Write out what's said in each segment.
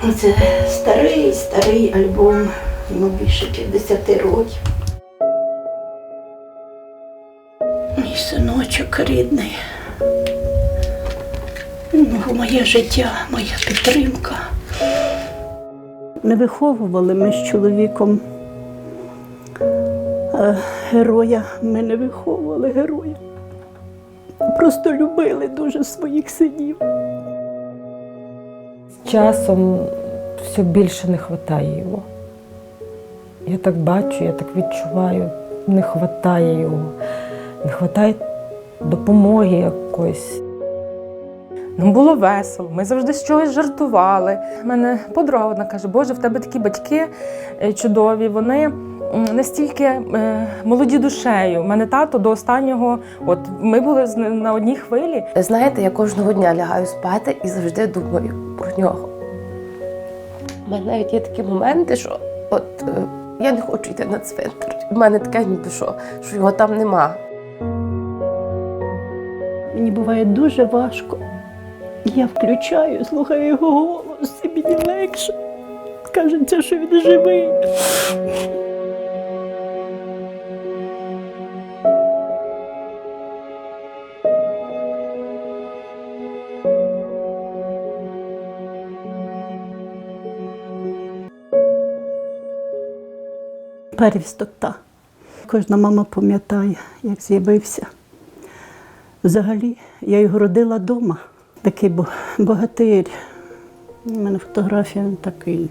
Це старий, старий альбом, йому більше 50 років. Мій синочок рідний. Ну, моє життя, моя підтримка. Не виховували ми з чоловіком е, героя. Ми не виховували героя. Просто любили дуже своїх синів. Часом все більше не вистачає його. Я так бачу, я так відчуваю, не вистачає його, не вистачає допомоги якоїсь. Нам було весело, ми завжди з чогось жартували. У мене подруга одна каже: Боже, в тебе такі батьки е, чудові, вони настільки е, молоді душею. У мене тато до останнього, от ми були на одній хвилі. Знаєте, я кожного дня лягаю спати і завжди думаю про нього. У мене навіть є такі моменти, що от е, я не хочу йти на цвинтар. У мене таке ніби що, що його там нема. Мені буває дуже важко. Я включаю, слухаю його голос, і мені легше. Кажеться, що він живий. Первісток та. Кожна мама пам'ятає, як з'явився. Взагалі, я його родила вдома. Такий богатир. У мене фотографія він такий.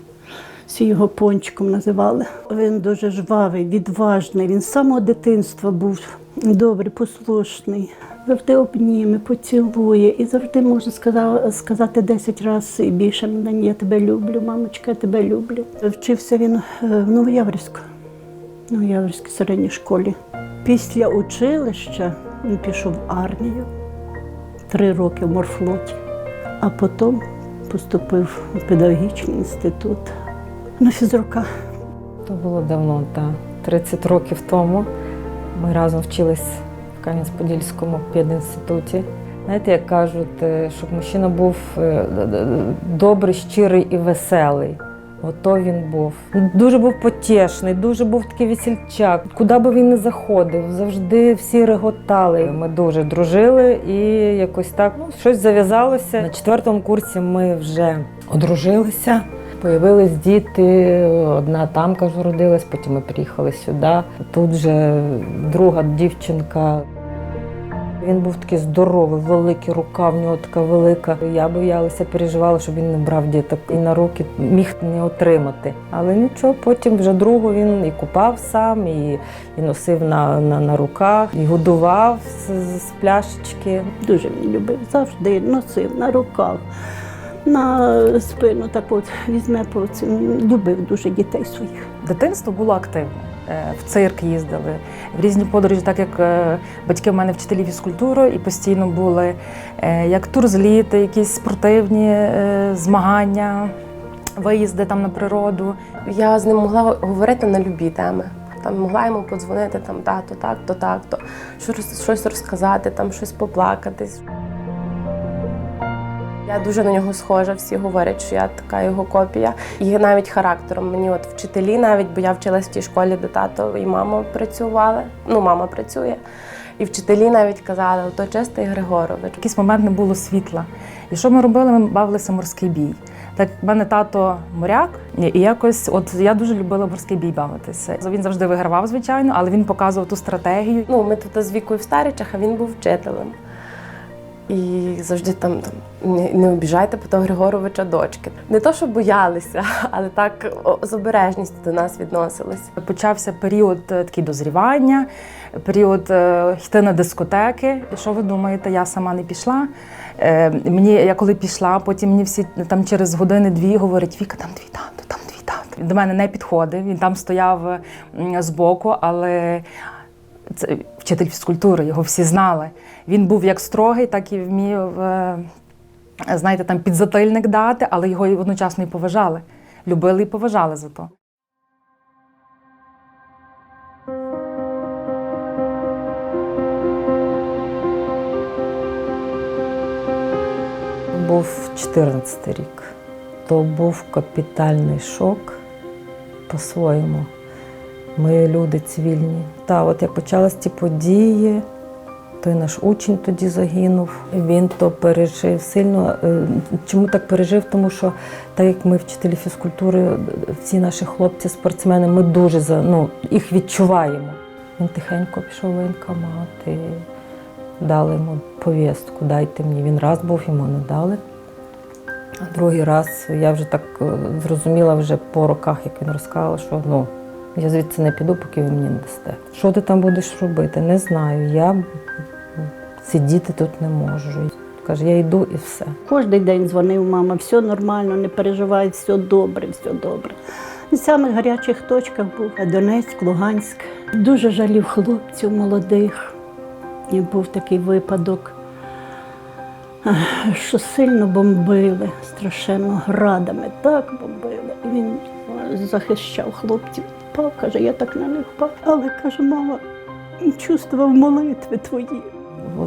Всі його пончиком називали. Він дуже жвавий, відважний. Він з самого дитинства був добрий, послушний. Завжди обніме, поцілує і завжди може сказати 10 разів і більше день я тебе люблю, мамочка, я тебе люблю. Вчився він е, в Новояврську, в Новояврській середній школі. Після училища він пішов в армію, три роки в морфлоті, а потім поступив у педагогічний інститут на фізрука. То було давно, так. 30 років тому. Ми разом вчились в Кам'янець-Подільському педінституті. Знаєте, як кажуть, е, щоб мужчина був е, добрий, щирий і веселий. Ото він був. Дуже був потішний, дуже був такий весільчак. Куди би він не заходив, завжди всі реготали. Ми дуже дружили і якось так ну, щось зав'язалося. На четвертому курсі ми вже одружилися. Появились діти, одна там кажу, родилась, потім ми приїхали сюди. Тут же друга дівчинка. Він був такий здоровий, великий, рука в нього така велика. Я боялася, переживала, щоб він не брав діток і на руки міг не отримати. Але нічого, потім вже другу він і купав сам, і, і носив на, на, на руках, і годував з, з пляшечки. Дуже він любив, завжди носив на руках, на спину так от візьме. Любив дуже дітей своїх. Дитинство було активне. Е, В цирк їздили, в різні подорожі, так як е, батьки в мене вчителі фізкультури, і постійно були е, як турзліти, якісь спортивні змагання, виїзди там на природу. Я з ним могла говорити на любі теми. Там могла йому подзвонити там тато, так, то так, то щось, щось розказати, там щось поплакатись. Я дуже на нього схожа, всі говорять, що я така його копія. І навіть характером мені от вчителі, навіть бо я вчилась в тій школі, де тато і мама працювали. Ну, мама працює. І вчителі навіть казали, то чистий Григорович. В якийсь момент не було світла. І що ми робили? Ми бавилися морський бій. Так, в мене тато моряк, і якось, от я дуже любила морський бій бавитися. Він завжди вигравав, звичайно, але він показував ту стратегію. Ну, ми тут з вікою в Старичах, а він був вчителем. І завжди там, там не, обіжайте Петра Григоровича дочки. Не то, що боялися, але так з обережністю до нас відносились. Почався період е, такий дозрівання, період е, йти на дискотеки. Що ви думаєте, я сама не пішла. Е, мені, я коли пішла, потім мені всі там через години-дві говорять, Віка, там твій тато, там твій тато. До мене не підходив, він там стояв збоку, але це вчитель фізкультури, його всі знали. Він був як строгий, так і вмів, е, знаєте, там підзатильник дати, але його і одночасно і поважали. Любили і поважали за то. Був 14 рік. то був капітальний шок по-своєму. Ми люди цивільні. Та от як почалися ці події, той наш учень тоді загинув. Він то пережив сильно. Е, Чому так пережив? Тому що так як ми вчителі фізкультури, всі наші хлопці, спортсмени, ми дуже за- ну, їх відчуваємо. Він тихенько пішов в воєнкомат і дали йому повістку, дайте мені. Він раз був, йому не дали. А другий раз я вже так е, зрозуміла вже по роках, як він розказував, що ну, я звідси не піду, поки ви мені не дасте. Що ти там будеш робити? Не знаю. Я сидіти тут не можу. Каже, я йду і все. Кожен день дзвонив мама, все нормально, не переживай, все добре, все добре. В самих гарячих точках був Донецьк, Луганськ. Дуже жалів хлопців молодих. І був такий випадок, що сильно бомбили, страшенно градами, так бомбили. Він захищав хлопців. Впав, каже, я так на них впав. Але каже, мама, чувствував молитви твої.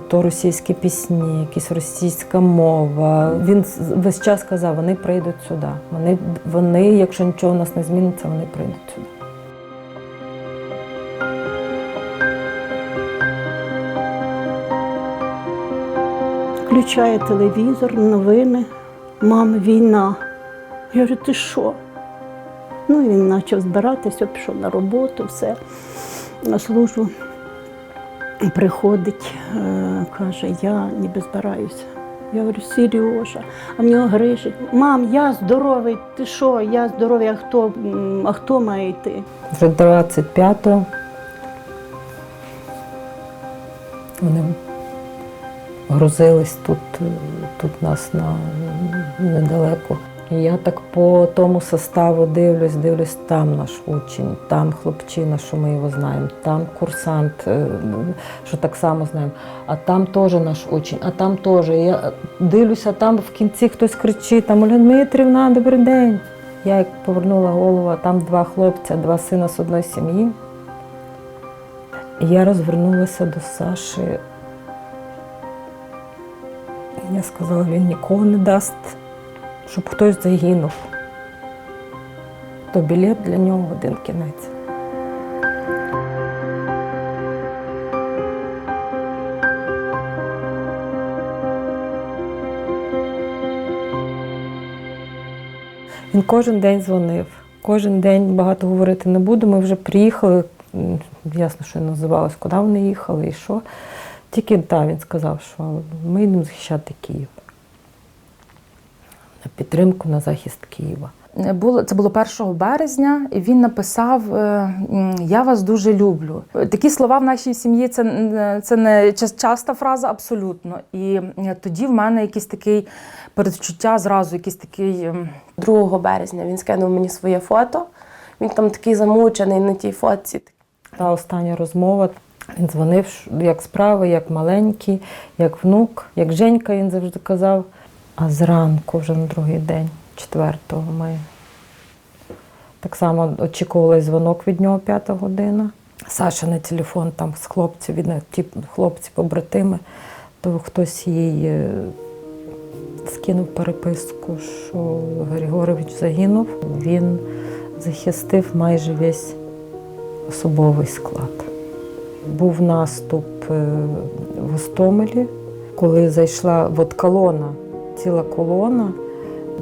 То російські пісні, якась російська мова. Він весь час казав, вони прийдуть сюди. Вони, вони, якщо нічого у нас не зміниться, вони прийдуть сюди. Включає телевізор, новини. Мам, війна. Я говорю, ти що? Ну він почав збиратися, пішов на роботу, все, на службу. Приходить, е, каже, я ніби збираюся. Я говорю, Сережа, а в нього грижить. Мам, я здоровий, ти що? Я здоровий, а хто, а хто має йти? Вже 25-го вони грузились тут, тут нас на недалеко. І я так по тому составу дивлюсь, дивлюсь, там наш учень, там хлопчина, що ми його знаємо, там курсант, е, що так само знаємо, а там теж наш учень, а там теж. Я дивлюся, там в кінці хтось кричить, там Оля Дмитрівна, добрий день. Я як повернула голову, а там два хлопця, два сина з одної сім'ї. Я розвернулася до Саші. Я сказала, він нікого не дасть, щоб хтось загинув. То білет для нього один кінець. Він кожен день дзвонив. Кожен день багато говорити не буду. Ми вже приїхали. Ясно, що я називалась, куди вони їхали і що. Тільки так, він сказав, що ми йдемо захищати Київ. На підтримку на захист Києва. Було це було 1 березня, і він написав: е, Я вас дуже люблю. Такі слова в нашій сім'ї це, це не часта фраза, абсолютно. І е, тоді в мене якийсь такий передчуття, зразу якийсь такий. ем, 2 березня він скинув мені своє фото. Він там такий замучений на тій фотці. Та остання розмова. Він дзвонив, як справи, як маленький, як внук, як Женька, він завжди казав. А зранку, вже на другий день, 4-го, ми так само очікували дзвонок від нього п'ята година. Саша на телефон там з хлопців, від ті хлопці побратими, то хтось їй е, скинув переписку, що Григорович загинув. Він захистив майже весь особовий склад. Був наступ е, в Гостомелі, коли зайшла от колона, ціла колона,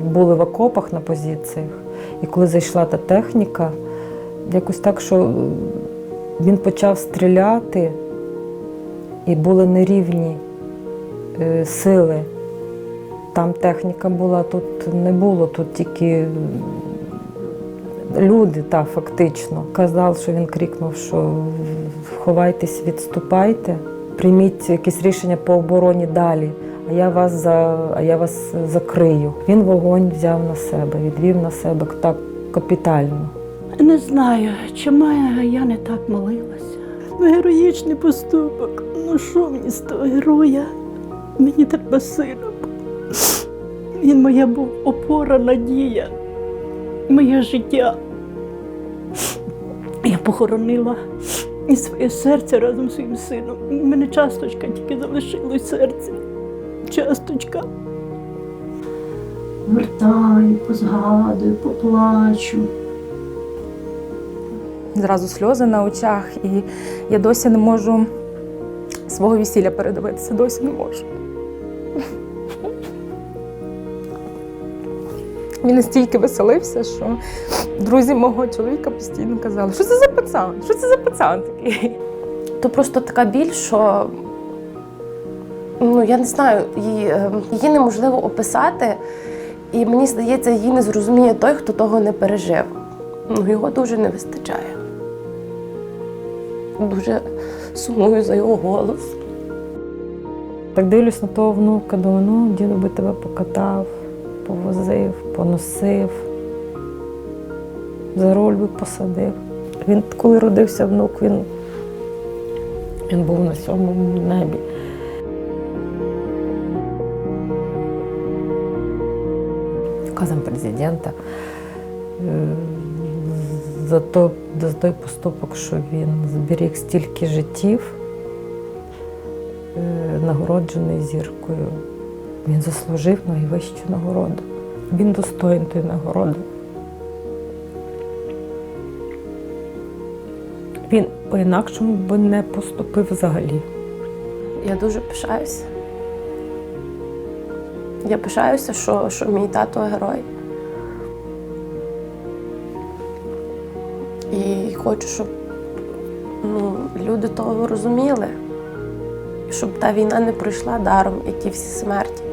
були в окопах на позиціях. І коли зайшла та техніка, якось так, що він почав стріляти, і були нерівні е, сили. Там техніка була, тут не було, тут тільки люди, так, фактично. Казав, що він крикнув, що ховайтесь, відступайте, прийміть якесь рішення по обороні далі, а я вас за а я вас закрию. Він вогонь взяв на себе, відвів на себе так капітально. Не знаю, чому я не так молилася. Ну, героїчний поступок. Ну що мені з того героя? Мені треба сина. Він моя був опора, надія, моє життя. Я похоронила і своє серце разом з своїм сином. У мене часточка тільки залишилась в серці. Часточка. повертаю, позгадую, поплачу. Зразу сльози на очах, і я досі не можу свого весілля передивитися, досі не можу. Він настільки веселився, що друзі мого чоловіка постійно казали, що це за пацан? Що це за пацан такий? То просто така біль, що ну я не знаю, її, е, її неможливо описати, і мені здається, її не зрозуміє той, хто того не пережив. Ну, його дуже не вистачає. Дуже сумую за його голос. Так дивлюсь на того внука, думаю, ну, діду би тебе покатав, повозив, поносив, за руль би посадив. Він, коли родився внук, він, він був на сьомому небі. Указом президента е, за, то, за той поступок, що він зберіг стільки життів, е, нагороджений зіркою. Він заслужив найвищу нагороду. Він достоїн тої нагороди. Він по-інакшому би не поступив взагалі. Я дуже пишаюся. Я пишаюся, що, що мій тато герой. І хочу, щоб ну, люди того розуміли, щоб та війна не пройшла даром, як і всі смерті.